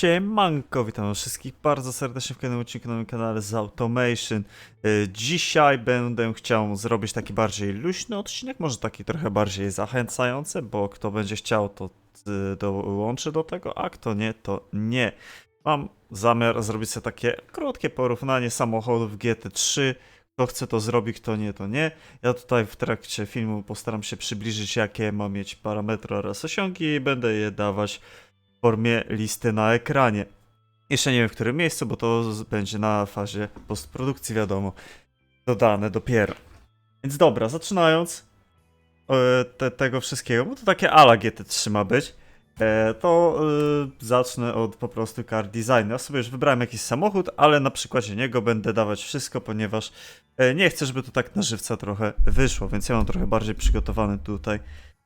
Siemanko, witam wszystkich bardzo serdecznie w kolejnym odcinku na moim kanale z Automation. Y, Dzisiaj będę chciał zrobić taki bardziej luźny odcinek, może taki trochę bardziej zachęcający, bo kto będzie chciał to y, dołączy do tego, a kto nie, to nie. Mam zamiar zrobić sobie takie krótkie porównanie samochodów GT3. Kto chce to zrobi, kto nie, to nie. Ja tutaj w trakcie filmu postaram się przybliżyć, jakie ma mieć parametry oraz osiągi i będę je dawać w formie listy na ekranie. Jeszcze nie wiem w którym miejscu, bo to będzie na fazie postprodukcji, wiadomo. Dodane dopiero. Więc dobra, zaczynając e, te, tego wszystkiego, bo to takie ala GT3 ma być, e, to e, zacznę od po prostu car designu. Ja sobie już wybrałem jakiś samochód, ale na przykładzie niego będę dawać wszystko, ponieważ nie chcę, żeby to tak na żywca trochę wyszło, więc ja mam trochę bardziej przygotowany tutaj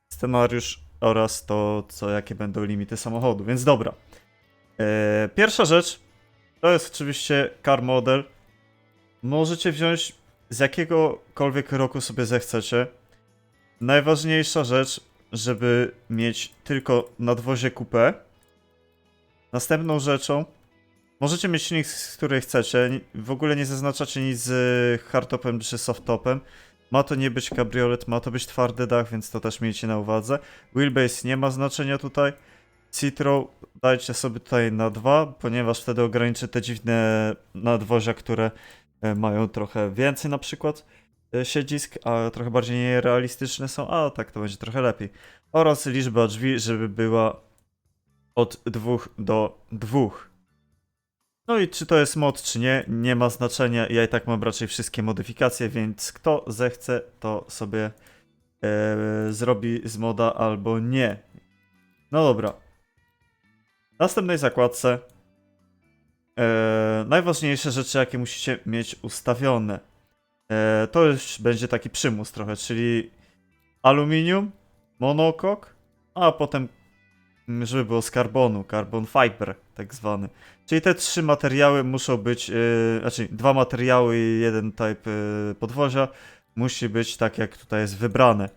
scenariusz oraz to, co, jakie będą limity samochodu. Więc dobra. E, pierwsza rzecz to jest oczywiście car model. Możecie wziąć z jakiegokolwiek roku sobie zechcecie. Najważniejsza rzecz, żeby mieć tylko nadwozie coupé. Następną rzeczą, możecie mieć silnik, z której chcecie. W ogóle nie zaznaczacie nic z hardtopem czy softtopem. Ma to nie być kabriolet, ma to być twardy dach, więc to też miejcie na uwadze. Wheelbase nie ma znaczenia tutaj. Citro dajcie sobie tutaj na 2, ponieważ wtedy ograniczy te dziwne nadwozia, które e, mają trochę więcej na przykład e, siedzisk, a trochę bardziej nierealistyczne są, a tak to będzie trochę lepiej. Oraz liczba drzwi, żeby była od 2 do 2. No i czy to jest mod, czy nie, nie ma znaczenia. Ja i tak mam raczej wszystkie modyfikacje, więc kto zechce, to sobie e, zrobi z moda albo nie. No dobra. W następnej zakładce e, najważniejsze rzeczy, jakie musicie mieć ustawione. E, to już będzie taki przymus trochę, czyli aluminium, monokok, a potem żeby było z karbonu, carbon fiber tak zwany. Czyli te trzy materiały muszą być, yy, znaczy dwa materiały i jeden type yy, podwozia musi być tak jak tutaj jest wybrane.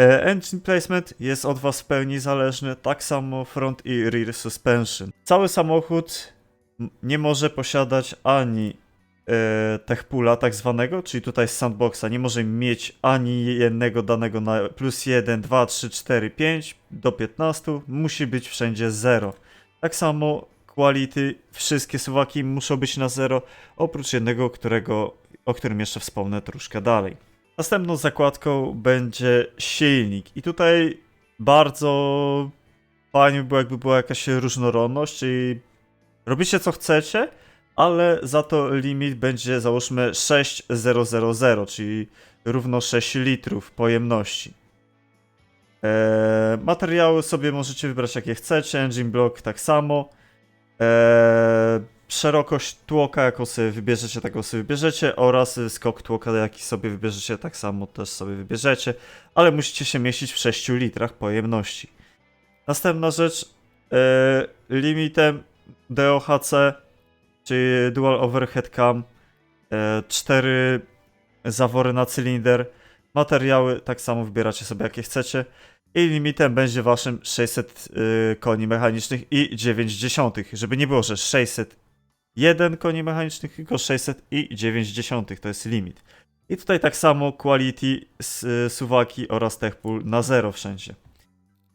E, engine placement jest od Was w pełni zależny, tak samo front i rear suspension. Cały samochód nie może posiadać ani techpula tak zwanego, czyli tutaj z sandboxa, nie może mieć ani jednego danego na plus 1, 2, 3, 4, 5 do 15, musi być wszędzie 0. Tak samo quality, wszystkie suwaki muszą być na 0, oprócz jednego, którego, o którym jeszcze wspomnę troszkę dalej. Następną zakładką będzie silnik. I tutaj bardzo fajnie by było, jakby była jakaś różnorodność, czyli robicie co chcecie, ale za to limit będzie załóżmy 6000, czyli równo 6 litrów pojemności. Eee, materiały sobie możecie wybrać jakie chcecie, engine block tak samo. Eee, szerokość tłoka, jaką sobie wybierzecie, taką sobie wybierzecie oraz skok tłoka, jaki sobie wybierzecie, tak samo też sobie wybierzecie, ale musicie się mieścić w 6 litrach pojemności. Następna rzecz, e, limitem DOHC, czyli Dual Overhead Cam, e, 4 zawory na cylinder, materiały tak samo wybieracie sobie jakie chcecie i limitem będzie waszym 600 y, koni mechanicznych i 90, żeby nie było, że 601 koni mechanicznych, tylko 609 to jest limit. I tutaj tak samo quality, s- y, suwaki oraz techpool na zero wszędzie.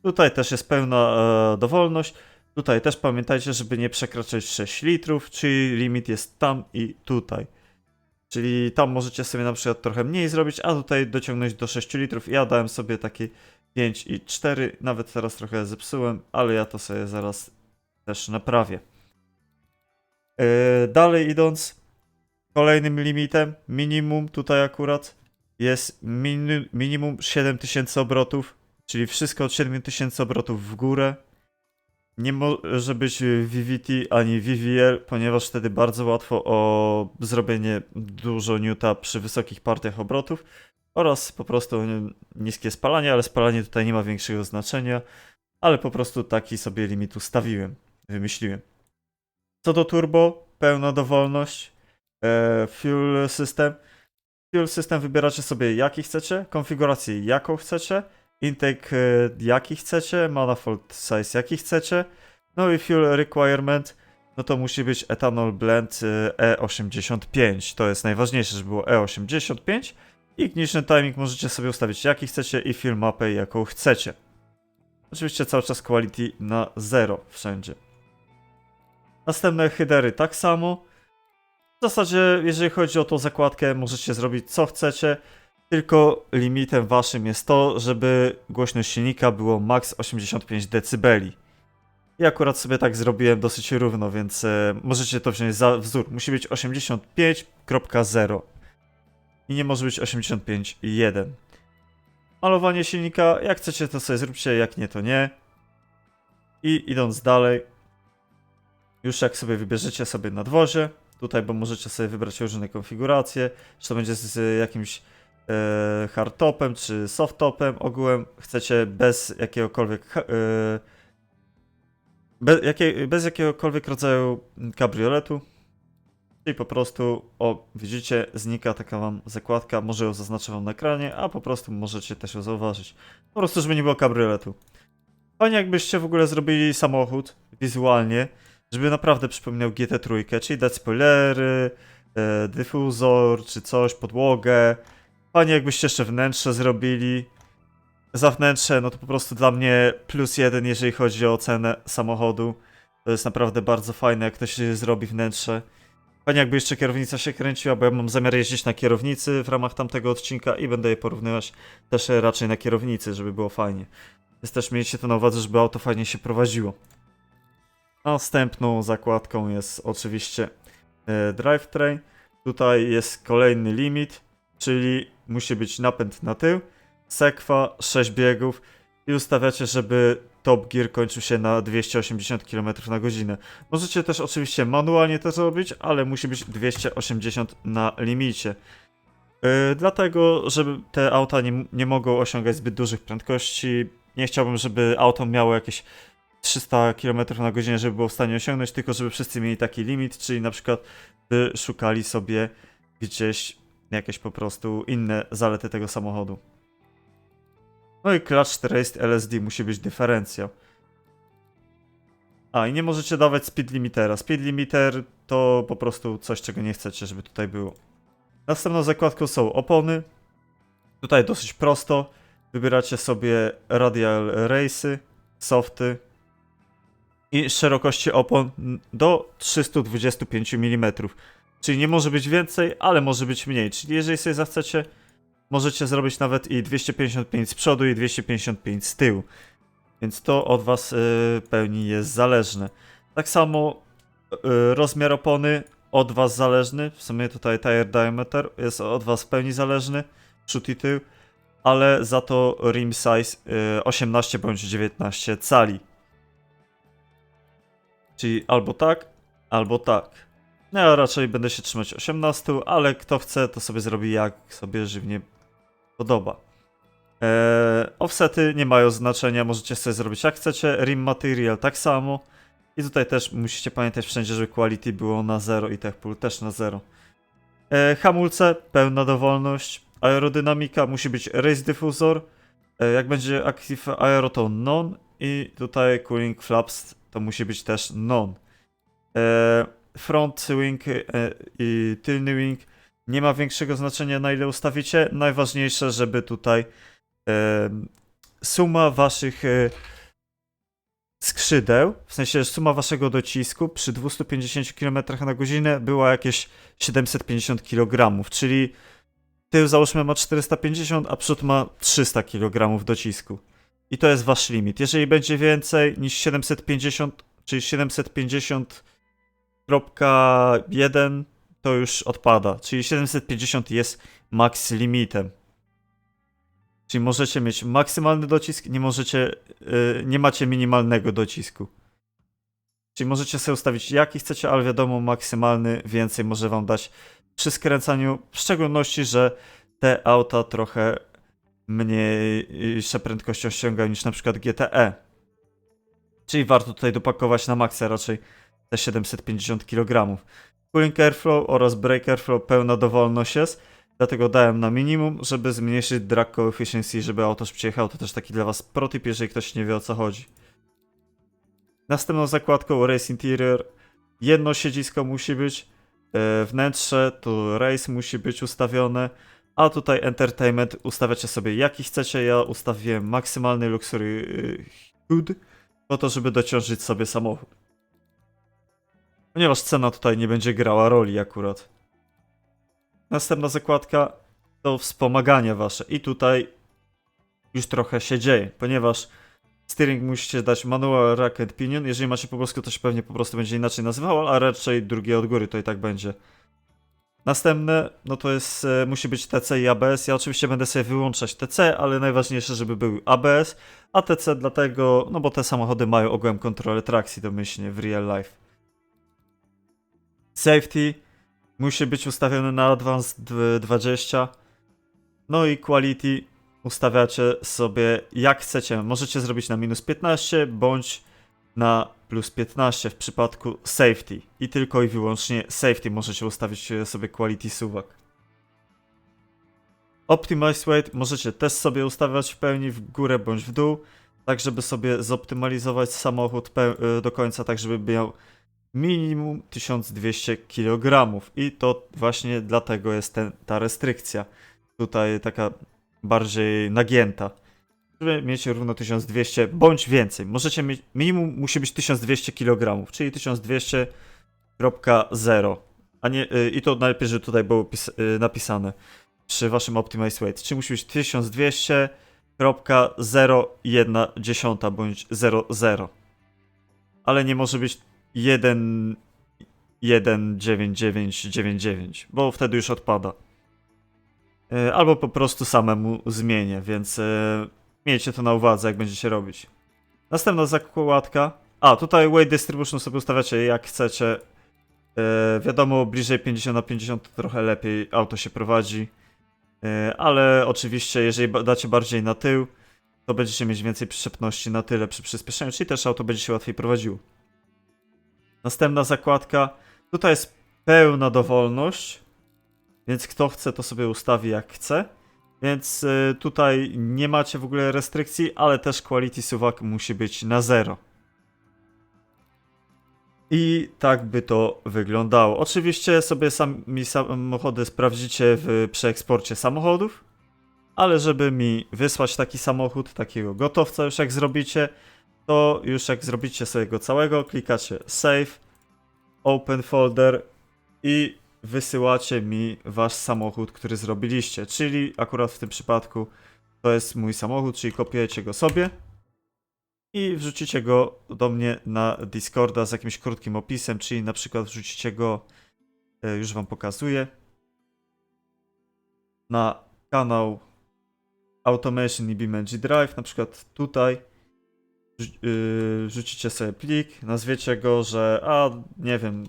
Tutaj też jest pełna e, dowolność. Tutaj też pamiętajcie, żeby nie przekraczać 6 litrów, czyli limit jest tam i tutaj. Czyli tam możecie sobie na przykład trochę mniej zrobić, a tutaj dociągnąć do 6 litrów. Ja dałem sobie taki 5 i 4, nawet teraz trochę zepsułem, ale ja to sobie zaraz też naprawię. Yy, dalej idąc, kolejnym limitem, minimum tutaj akurat jest mini, minimum 7000 obrotów, czyli wszystko od 7000 obrotów w górę. Nie może być VVT ani VVL, ponieważ wtedy bardzo łatwo o zrobienie dużo newta przy wysokich partiach obrotów oraz po prostu niskie spalanie, ale spalanie tutaj nie ma większego znaczenia, ale po prostu taki sobie limit ustawiłem, wymyśliłem. Co do turbo, pełna dowolność, e, fuel system. Fuel system wybieracie sobie jaki chcecie, konfigurację jaką chcecie, intake e, jaki chcecie, manifold size jaki chcecie, No i fuel requirement, no to musi być ethanol blend y, E85. To jest najważniejsze, żeby było E85. Ignition timing możecie sobie ustawić jaki chcecie i fuel mapę jaką chcecie. Oczywiście cały czas quality na 0 wszędzie. Następne hydery tak samo. W zasadzie, jeżeli chodzi o tą zakładkę, możecie zrobić co chcecie, tylko limitem waszym jest to, żeby głośność silnika było max 85 dB. Ja akurat sobie tak zrobiłem dosyć równo, więc e, możecie to wziąć za wzór. Musi być 85.0 i nie może być 85.1. Malowanie silnika, jak chcecie to sobie zróbcie, jak nie to nie. I idąc dalej, już jak sobie wybierzecie sobie nadwozie, tutaj, bo możecie sobie wybrać różne konfiguracje, czy to będzie z, jakimś hardtopem, czy softtopem, ogółem chcecie bez jakiegokolwiek e, bez, jakie, bez jakiegokolwiek rodzaju kabrioletu, czyli po prostu, o widzicie, znika taka wam zakładka, może ją zaznaczę wam na ekranie, a po prostu możecie też ją zauważyć. Po prostu, żeby nie było kabrioletu. Fajnie jakbyście w ogóle zrobili samochód wizualnie, żeby naprawdę przypominał GT3, czyli dać spoilery, e, dyfuzor, czy coś, podłogę. Fajnie jakbyście jeszcze wnętrze zrobili. Za wnętrze, no to po prostu dla mnie plus jeden, jeżeli chodzi o cenę samochodu. To jest naprawdę bardzo fajne, jak ktoś zrobi wnętrze. Fajnie jakby jeszcze kierownica się kręciła, bo ja mam zamiar jeździć na kierownicy w ramach tamtego odcinka i będę je porównywać też raczej na kierownicy, żeby było fajnie. Więc też miejcie to na uwadze, żeby auto fajnie się prowadziło. Następną zakładką jest oczywiście e, drivetrain. Tutaj jest kolejny limit, czyli musi być napęd na tył, sekwa, 6 biegów i ustawiacie, żeby top gear kończył się na 280 km na godzinę. Możecie też oczywiście manualnie to zrobić, ale musi być 280 na limicie. Yy, dlatego, żeby te auta nie, nie mogą osiągać zbyt dużych prędkości. Nie chciałbym, żeby auto miało jakieś 300 km na godzinę, żeby było w stanie osiągnąć, tylko żeby wszyscy mieli taki limit, czyli na przykład by szukali sobie gdzieś jakieś po prostu inne zalety tego samochodu. No i Clutch Traced LSD musi być dyferencjał. A, i nie możecie dawać speed limitera. Speed limiter to po prostu coś, czego nie chcecie, żeby tutaj było. Następną zakładką są opony. Tutaj dosyć prosto. Wybieracie sobie radial race'y, softy i szerokości opon do 325 mm. Czyli nie może być więcej, ale może być mniej. Czyli jeżeli sobie zachcecie, możecie zrobić nawet i 255 z przodu i 255 z tyłu. Więc to od was y, pełni jest zależne. Tak samo y, rozmiar opony od was zależny. W sumie tutaj tire diameter jest od was w pełni zależny. Przód i tył. Ale za to rim size y, 18 bądź 19 cali. Czyli albo tak, albo tak. No ja raczej będę się trzymać 18, ale kto chce, to sobie zrobi jak sobie żywnie podoba. Eee, offsety nie mają znaczenia, możecie sobie zrobić jak chcecie. Rim material tak samo. I tutaj też musicie pamiętać wszędzie, żeby quality było na 0 i tech pool też na 0. Eee, hamulce, pełna dowolność. Aerodynamika musi być race diffusor. Eee, jak będzie active aero to non. I tutaj cooling flaps to musi być też non. Eee, front wing e, i tylny wing nie ma większego znaczenia na ile ustawicie. Najważniejsze, żeby tutaj e, suma waszych e, skrzydeł, w sensie suma waszego docisku przy 250 km na godzinę była jakieś 750 kg, czyli tył załóżmy ma 450, a przód ma 300 kg docisku. I to jest wasz limit. Jeżeli będzie więcej niż 750, czyli 750.1 to już odpada, czyli 750 jest max limitem. Czyli możecie mieć maksymalny docisk, nie możecie, yy, nie macie minimalnego docisku. Czyli możecie sobie ustawić jaki chcecie, ale wiadomo maksymalny więcej może wam dać przy skręcaniu, w szczególności, że te auta trochę mniejsze prędkości osiągają niż na przykład GTE. Czyli warto tutaj dopakować na maksa raczej te 750 kg. Cooling Airflow oraz Brake Airflow pełna dowolność jest, dlatego dałem na minimum, żeby zmniejszyć drag coefficiency, żeby auto szybciej. To też taki dla was protip, jeżeli ktoś nie wie o co chodzi. Następną zakładką Race Interior jedno siedzisko musi być, e, wnętrze to Race musi być ustawione, a tutaj Entertainment ustawiacie sobie jaki chcecie. Ja ustawiłem maksymalny Luxury e, Hood po to, żeby dociążyć sobie samochód. Ponieważ cena tutaj nie będzie grała roli akurat. Następna zakładka to wspomaganie wasze. I tutaj już trochę się dzieje, ponieważ steering musicie dać manual rack and pinion. Jeżeli macie po polsku, to się pewnie po prostu będzie inaczej nazywało, a raczej drugie od góry to i tak będzie. Następne, no to jest, e, musi być TC i ABS. Ja oczywiście będę sobie wyłączać TC, ale najważniejsze, żeby był ABS, a TC dlatego, no bo te samochody mają ogółem kontrolę trakcji domyślnie w real life. Safety musi być ustawiony na Advanced d- 20. No i Quality ustawiacie sobie jak chcecie. Możecie zrobić na minus 15 bądź na plus 15 w przypadku safety. I tylko i wyłącznie safety możecie ustawić sobie quality suwak. Optimize weight możecie też sobie ustawiać w pełni w górę bądź w dół, tak żeby sobie zoptymalizować samochód do końca, tak żeby miał minimum 1200 kg. I to właśnie dlatego jest ten, ta restrykcja. Tutaj taka bardziej nagięta. Żeby mieć równo 1200 bądź więcej. Możecie mieć, minimum musi być 1200 kg, czyli 1200.0. A nie, y, I to najlepiej, że tutaj było pis, y, napisane przy waszym Optimize Weight. Czyli musi być 1200.01 bądź 00. Ale nie może być 1 19999, bo wtedy już odpada. E, Albo po prostu samemu zmienię, więc e, miejcie to na uwadze, jak będziecie robić. Następna zakładka. A, tutaj weight distribution sobie ustawiacie jak chcecie. E, wiadomo, bliżej 50 na 50 to trochę lepiej auto się prowadzi. Ale oczywiście, jeżeli dacie bardziej na tył, to będziecie mieć więcej przyczepności na tyle przy przyspieszeniu, czyli też auto będzie się łatwiej prowadziło. Następna zakładka. Tutaj jest pełna dowolność. Więc kto chce, to sobie ustawi jak chce. Więc y, tutaj nie macie w ogóle restrykcji, ale też quality suwak musi być na zero. I tak by to wyglądało. Oczywiście sobie sami samochody sprawdzicie w przeeksporcie samochodów, ale żeby mi wysłać taki samochód, takiego gotowca już jak zrobicie, to już jak zrobicie sobie go całego, klikacie save, open folder i wysyłacie mi wasz samochód, który zrobiliście. Czyli akurat w tym przypadku to jest mój samochód, czyli kopiujecie go sobie i wrzucicie go do mnie na Discorda z jakimś krótkim opisem, czyli na przykład wrzucicie go, e, już wam pokazuję, na kanał Automation i BeamNG Drive, na przykład tutaj yy, wrzucicie sobie plik, nazwiecie go, że a, nie wiem,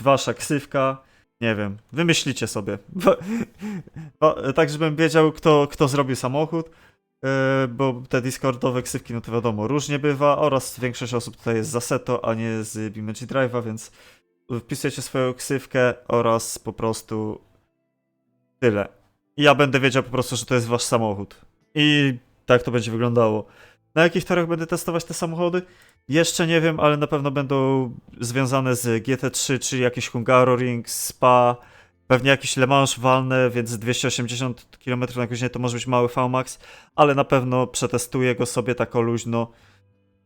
wasza ksywka, nie wiem, wymyślicie sobie. Tak, żebym wiedział, kto, kto zrobił samochód, yy, bo te Discordowe ksywki, no to wiadomo, różnie bywa oraz większość osób tutaj jest z Assetto, a nie z BeamNG Drive'a, więc wpisujecie swoją ksywkę oraz po prostu tyle. I ja będę wiedział po prostu, że to jest wasz samochód. I tak to będzie wyglądało. Na jakich torach będę testować te samochody? Jeszcze nie wiem, ale na pewno będą związane z GT3, czy jakiś Hungaroring, Spa, pewnie jakiś Le Mans więc 280 km na godzinę to może być mały VMAX, ale na pewno przetestuję go sobie tak luźno.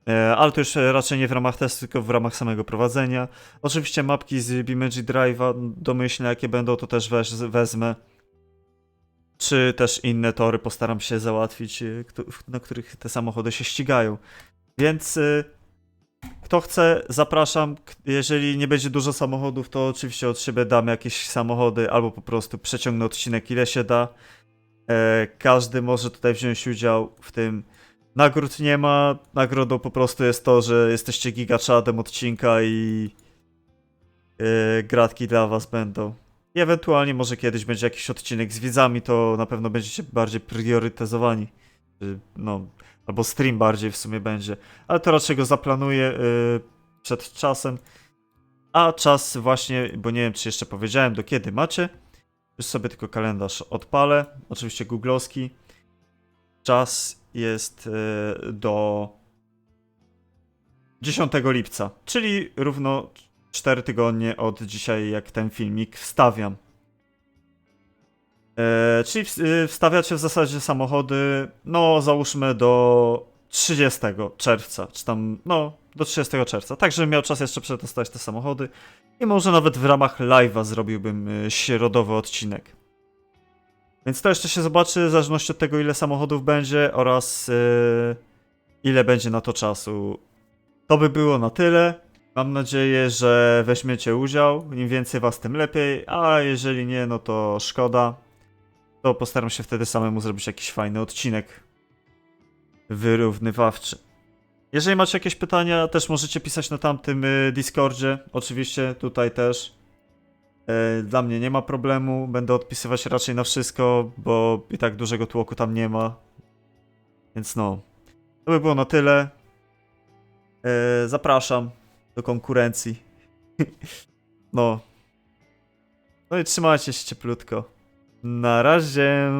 E, Ale to już raczej nie w ramach testu, tylko w ramach samego prowadzenia. Oczywiście mapki z BeamNG Drive'a, domyślne jakie będą, to też wezmę. Czy też inne tory postaram się załatwić, kto- na których te samochody się ścigają. Więc y, kto chce, zapraszam. Jeżeli nie będzie dużo samochodów, to oczywiście od siebie dam jakieś samochody, albo po prostu przeciągnę odcinek ile się da. E, każdy może tutaj wziąć udział w tym. Nagród nie ma. Nagrodą po prostu jest to, że jesteście gigaczadem odcinka i e, gratki dla was będą. I ewentualnie może kiedyś będzie jakiś odcinek z widzami, to na pewno będziecie bardziej priorytetyzowani. No, albo stream bardziej w sumie będzie. Ale to raczej go zaplanuję y, przed czasem. A czas właśnie, bo nie wiem czy jeszcze powiedziałem do kiedy macie. Już sobie tylko kalendarz odpalę. Oczywiście googlowski. Czas jest y, do 10 lipca, czyli równo 4 tygodnie od dzisiaj, jak ten filmik wstawiam. E, czyli y, wstawiacie w zasadzie samochody, no załóżmy do 30 czerwca, czy tam, no do 30 czerwca, tak żebym miał czas jeszcze przetestować te samochody i może nawet w ramach live'a zrobiłbym y, środowy odcinek. Więc to jeszcze się zobaczy, w zależności od tego, ile samochodów będzie oraz yy, ile będzie na to czasu. To by było na tyle. Mam nadzieję, że weźmiecie udział. Im więcej was, tym lepiej. A jeżeli nie, no to szkoda. To postaram się wtedy samemu zrobić jakiś fajny odcinek wyrównywawczy. Jeżeli macie jakieś pytania, też możecie pisać na tamtym y, Discordzie. Oczywiście tutaj też. E, Dla mnie nie ma problemu, będę odpisywać raczej na wszystko, bo i tak dużego tłoku tam nie ma. Więc no, to by było na tyle. E, Zapraszam do konkurencji. No. No i trzymajcie się cieplutko. Na razie.